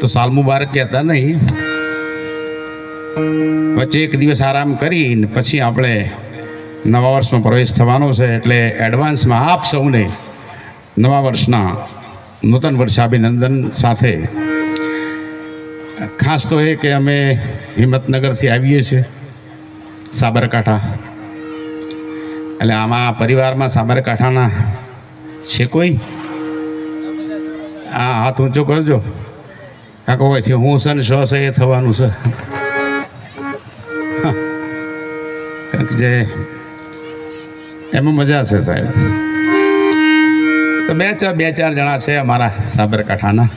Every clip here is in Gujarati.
તો સાલ મુબારક કહેતા નહીં. વચ્ચે એક દિવસ આરામ કરીને પછી આપણે નવા વર્ષમાં પ્રવેશ થવાનો છે એટલે એડવાન્સમાં આપ સૌને નવા વર્ષના નૂતન વર્ષાભિનંદન સાથે. ખાસ તો એ કે અમે હિંમતનગરથી આવીએ છીએ, સાબરકાંઠા. એટલે આમાં પરિવારમાં સાબરકાંઠાના છે કોઈ? હા, હાથ ઊંચો કરજો. કાકો હોયથી હું છે ને છે એ થવાનું છે. એમાં મજા છે સાહેબ. તો બે ચાર બે ચાર જણા છે અમારા સાબરકાંઠાના.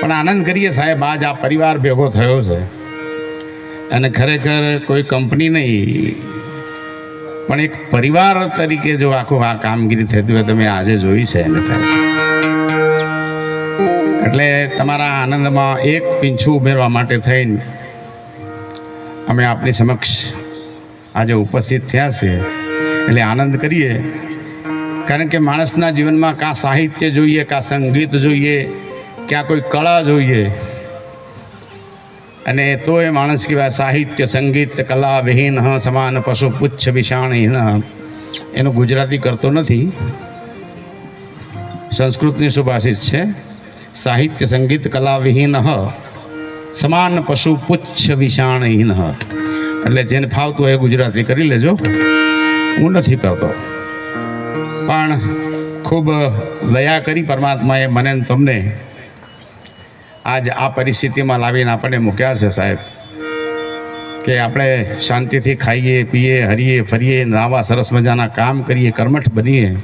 પણ આનંદ કરીએ સાહેબ, આજ આ પરિવાર ભેગો થયો છે. અને ખરેખર કોઈ કંપની નહીં. પણ એક પરિવાર તરીકે જો આખું આ કામગીરી થતી હોય તમે આજે જોઈ છે એને સાહેબ. એટલે તમારા આનંદમાં એક પીંછું ઉમેરવા માટે થઈને અમે આપની સમક્ષ આજે ઉપસ્થિત થયા છે. એટલે આનંદ કરીએ. કારણ કે માણસના જીવનમાં કાં સાહિત્ય જોઈએ, કાં સંગીત જોઈએ, ક્યાં કોઈ કળા જોઈએ. અને તો એ માણસ કહેવાય સાહિત્ય, સંગીત, કલા, વિહીન સમાન, પશુ, પુચ્છ વિષાણહીન એનું ગુજરાતી કરતો નથી. સંસ્કૃતની સુભાષિત છે. સાહિત્ય સંગીત કલા વિહીન સમાન પશુ પુચ્છ વિષાણહીન. એટલે જેને ફાવતું હોય ગુજરાતી કરી લેજો. હું નથી કરતો. પણ ખૂબ દયા કરી પરમાત્માએ મને તમને આજ આ પરિસ્થિતિમાં લાવીને આપણને મૂક્યા છે સાહેબ. કે આપણે શાંતિથી ખાઈએ, પીએ, હરીએ, ફરીએ, નાવા સરસ મજાના કામ કરીએ, કર્મઠ બનીએ.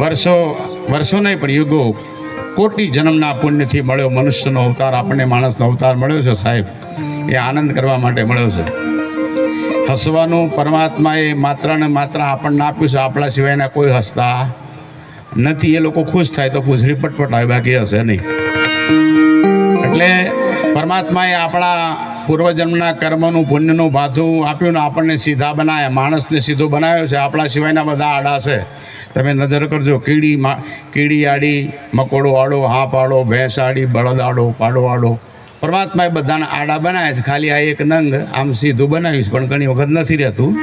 વર્ષો વર્ષો નહીં, પણ યુગો, કોટી જન્મના પુણ્યથી મળ્યો મનુષ્યનો અવતાર, આપણને માણસનો અવતાર મળ્યો છે સાહેબ. એ આનંદ કરવા માટે મળ્યો છે. હસવાનું પરમાત્માએ માત્ર ને માત્ર આપણને આપ્યું છે, આપણા સિવાયના કોઈ હસતા નથી. એ લોકો ખુશ થાય તો પૂછડી પટપટ આવે બાકી હશે નહીં. એટલે પરમાત્માએ આપણા પૂર્વજન્મના કર્મનું, પુણ્યનું ભાથું આપ્યું ને આપણને સીધા બનાવ્યા માણસને સીધો બનાવ્યો છે. આપણા સિવાયના બધા આડા છે. તમે નજર કરજો. કીડી કીડી આડી, મકોડો આડો, હાપ આડો, ભેંસ આડી, બળદ આડો, પાડો આડો. પરમાત્માએ બધાને આડા બનાવ્યા છે. ખાલી આ એક નંગ આમ સીધું બનાવ્યું છે. પણ ઘણી વખત નથી રહેતું.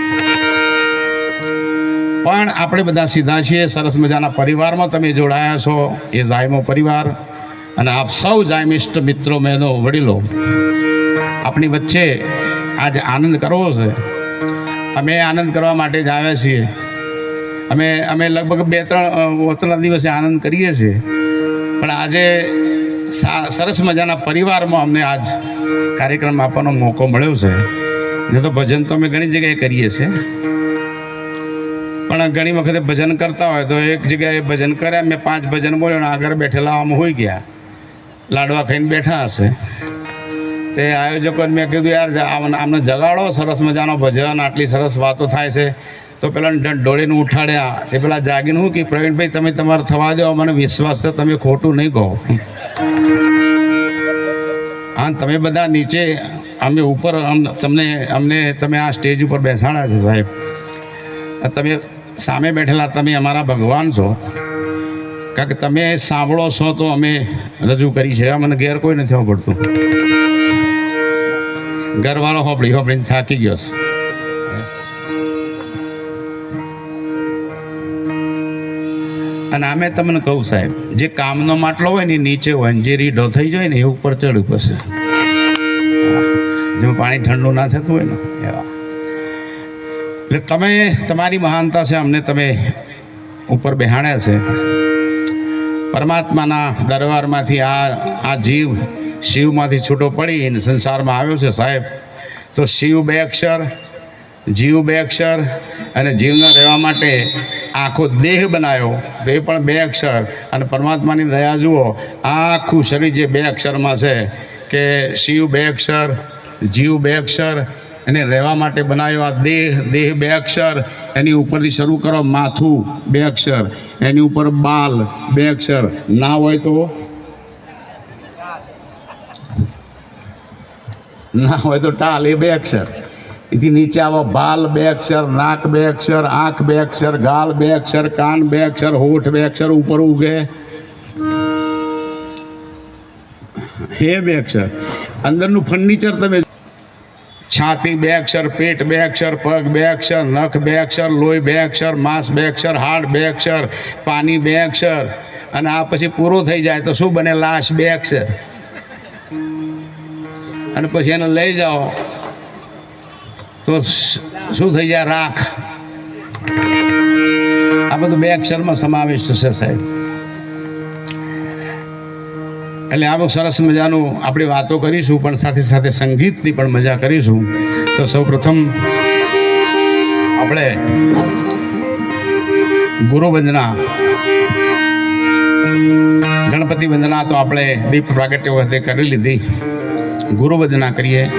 પણ આપણે બધા સીધા છીએ. સરસ મજાના પરિવારમાં તમે જોડાયા છો. એ જાયમો પરિવાર. અને આપ સૌ જાયમિષ્ટ મિત્રો મેનો વડીલો. આપણી વચ્ચે આજ આનંદ કરવો છે. અમે આનંદ કરવા માટે જ આવ્યા છીએ. અમે અમે લગભગ બે, ત્રણ ત્રણ દિવસે આનંદ કરીએ છીએ. પણ આજે સરસ મજાના પરિવારમાં અમને આજ કાર્યક્રમ આપવાનો મોકો મળ્યો છે. નહીં તો ભજન તો અમે ઘણી જગ્યાએ કરીએ છીએ. પણ ઘણી વખતે ભજન કરતા હોય તો એક જગ્યાએ ભજન કર્યા, મેં પાંચ ભજન બોલ્યો અને આગળ બેઠેલા આમ હોઈ ગયા. લાડવા ખાઈને બેઠા હશે. તે આયોજકોને મેં કીધું, યાર આમ- આમને જગાડો, સરસ મજાનો ભજન, આટલી સરસ વાતો થાય છે. તો પેલા ડોળીને ઉઠાડ્યા. તે પેલા જાગીને હું કે પ્રવીણભાઈ, તમે તમારે થવા દો, મને વિશ્વાસ છે, તમે ખોટું નહીં કહો. હા તમે બધા નીચે, અમે ઉપર તમને, અમને, તમે આ સ્ટેજ ઉપર બેસાડ્યા છે, સાહેબ. તમે સામે બેઠેલા, તમે અમારા ભગવાન છો. કારણ કે તમે સાંભળો છો તો અમે રજૂ કરી છે. મને ઘેર કોઈ નથી સાંભળતું. ઘરવાળો હોપડી હોપડીને થાકી ગયો છે. અને આમે તમને કહું સાહેબ, જે કામનો માટલો હોય ને નીચે હોય ને જે રીઢો થઈ જાય ને એ ઉપર ચડ્યું પડશે જેમાં પાણી ઠંડુ ના થતું હોય ને. એવા. એટલે તમે તમારી મહાનતા છે, અમને તમે ઉપર બેહાણ્યા છે. પરમાત્માના દરબારમાંથી આ આ જીવ શિવમાંથી છૂટો પડીને સંસારમાં આવ્યો છે સાહેબ. તો શિવ બે અક્ષર, જીવ બે અક્ષર અને જીવના રહેવા માટે આખો દેહ બનાવ્યો તો એ પણ બે અક્ષર. અને પરમાત્માની દયા જુઓ, આખું શરીર જે બે અક્ષરમાં છે કે શિવ બે અક્ષર, જીવ બે અક્ષર એને રહેવા માટે બનાવ્યો આ દેહ દેહ બે અક્ષર. એની ઉપરથી શરૂ કરો, માથું બે અક્ષર. એની ઉપર બાલ બે અક્ષર. ના હોય તો ના હોય તો ટાલ એ બે અક્ષર એથી નીચે આવો બાલ બે અક્ષર નાક બે અક્ષર આંખ બે અક્ષર ગાલ બે અક્ષર કાન બે અક્ષર હોઠ બે અક્ષર ઉપર ઉગે હે બે અક્ષર અંદરનું ફર્નિચર તમે છાતી બે અક્ષર પેટ બે અક્ષર પગ બે અક્ષર નખ બે અક્ષર લોહી બે અક્ષર માંસ બે અક્ષર હાડ બે અક્ષર પાણી બે અક્ષર અને આ પછી પૂરો થઈ જાય તો શું બને લાશ બે અક્ષર અને પછી એને લઈ જાઓ. તો શું થઈ જાય? રાખ. આ બધું બે અક્ષરમાં સમાવિષ્ટ છે સાહેબ. એટલે આ બહુ સરસ મજાનું આપણે વાતો કરીશું, પણ સાથે સાથે સંગીતની પણ મજા કરીશું. તો સૌ પ્રથમ આપણે ગુરુ વંદના ગણપતિ વંદના તો આપણે દીપ પ્રાગટ્ય વખતે કરી લીધી. ગુરુ વંદના કરીએ.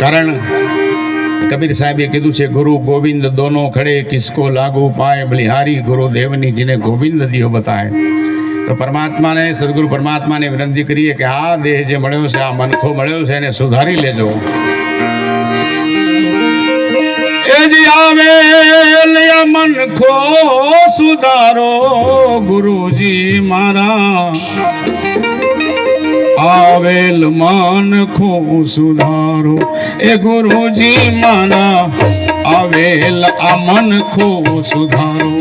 કારણ કબીર સાહેબે કીધું છે, ગુરુ ગોવિંદ દોનો ખડે કિસકો લાગુ પાય, બલિહારી ગુરુ દેવની જીને ગોવિંદ દિયો બતાય. તો પરમાત્માને, સદગુરુ પરમાત્માને વિનંતી કરીએ કે આ દેહ જે મળ્યો છે, આ મનખો મળ્યો છે, એને સુધારી લેજો. એ જી આવે મનખો સુધારો, ગુરુજી મારા. આવેલ મન ખો સુધારો, એ ગુરુજી મારા. આવેલ આ મન ખો સુધારો.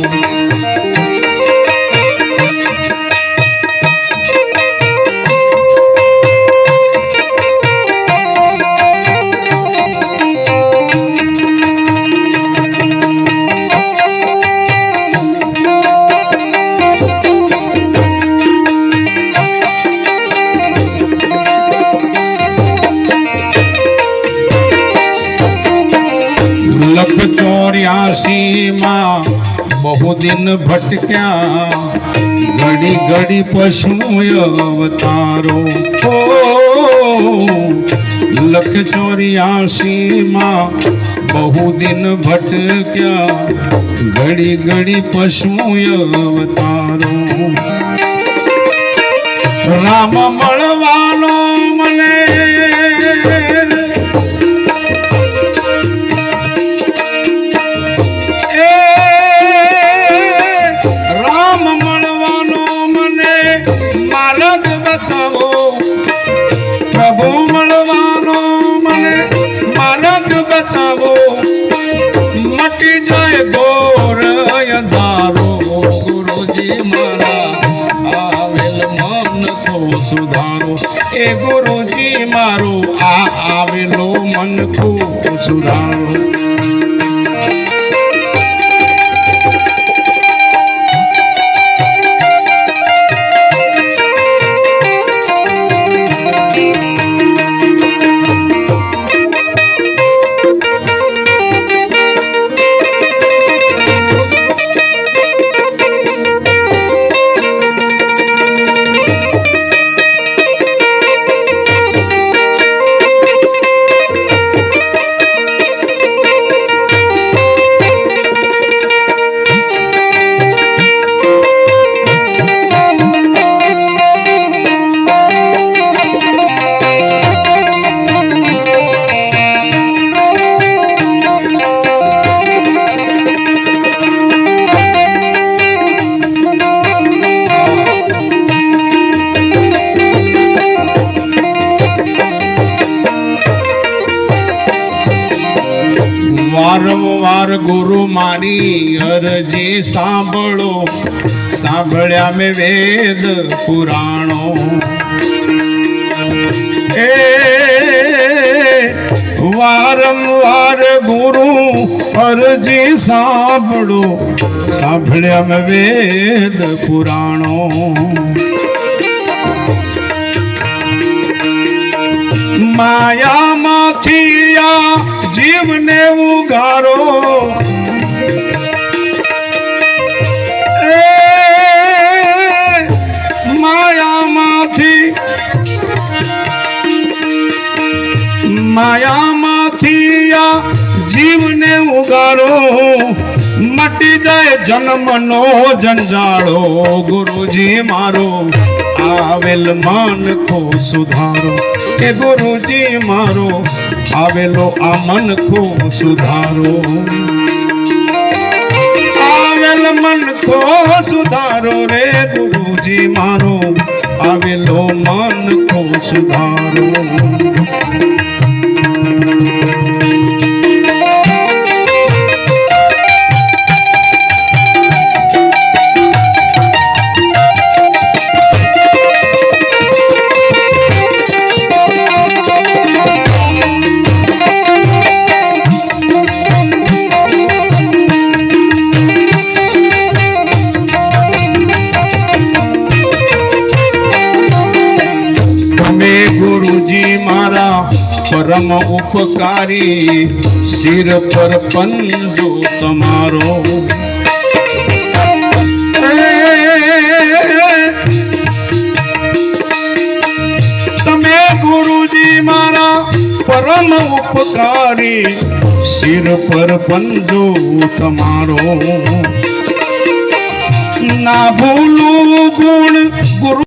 લખ ચોર્યાસી માં બહુ દિન ભટક્યા. ઘડી ઘડી પશુ અવતારો લખ ચોર્યાસી માં બહુ દિન ભટક્યા. ઘડી ઘડી પશુ અવતારો રામ મળવાનો મળવાનો મને માર્ગ બતાવો. મટી જાય ગોર અંધારો ગુરુજી મારા. આવેલ મન તો સુધારો. એ ગુરુજી મારો, આ આવેલો મન તો સુધારો. વારંવાર ગુરુ મારી અરજી સાંભળો. સાંભળ્યા મેં વેદ પુરાણો. એ વારંવાર ગુરુ અરજી સાંભળો. સાંભળ્યા મેં વેદ પુરાણો. માયામાંથી આ જીવને ઉગારો. માયામાંથી માયામાંથી આ જીવને ઉગારો. મટી જાય જન્મનો જંજાળો ગુરુજી મારો. આવેલ માન ખો સુધારો. કે ગુરુજી મારો, આવેલો આ મન ખો સુધારો. આવેલ તો સુધારો રે ગુરુજી મારો, આવેલો મન ખો સુધારો. પરમ ઉપકારી શિર પર પંજો તમારો. તમે ગુરુજી મારા પરમ ઉપકારી શિર પર પંજો તમારો. ના ભૂલું ગુણ ગુરુ